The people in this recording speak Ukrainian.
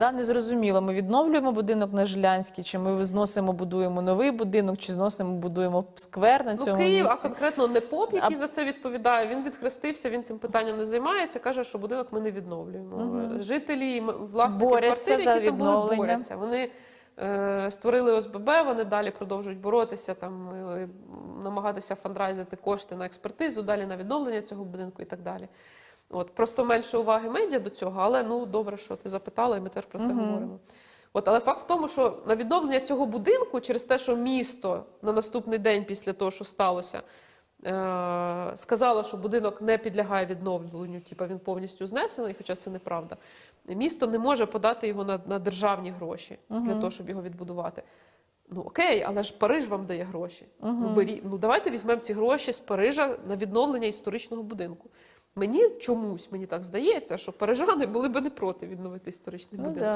Да, не зрозуміло, ми відновлюємо будинок на Жилянській, чи ми зносимо, будуємо новий будинок, чи зносимо, будуємо сквер на Ну, цьому Київ, а конкретно не поп, який А- за це відповідає. Він відхрестився, він цим питанням не займається. каже, що будинок ми не відновлюємо. Мгм. Жителі, власники Борються квартир, за які там були, борються. Вони е, створили ОСББ, вони далі продовжують боротися, там е, намагатися фандрайзити кошти на експертизу, далі на відновлення цього будинку і так далі. От просто менше уваги медіа до цього, але ну добре, що ти запитала, і ми теж про це Мгм. говоримо. От, але факт в тому, що на відновлення цього будинку, через те, що місто на наступний день після того, що сталося, е- сказало, що будинок не підлягає відновленню, типу він повністю знесений, хоча це неправда. Місто не може подати його на, на державні гроші для того, щоб його відбудувати. Ну окей, але ж Париж вам дає гроші. Ну, бері, ну давайте візьмемо ці гроші з Парижа на відновлення історичного будинку. Мені чомусь мені так здається, що парижани були би не проти відновити історичний Ну, будинок. да.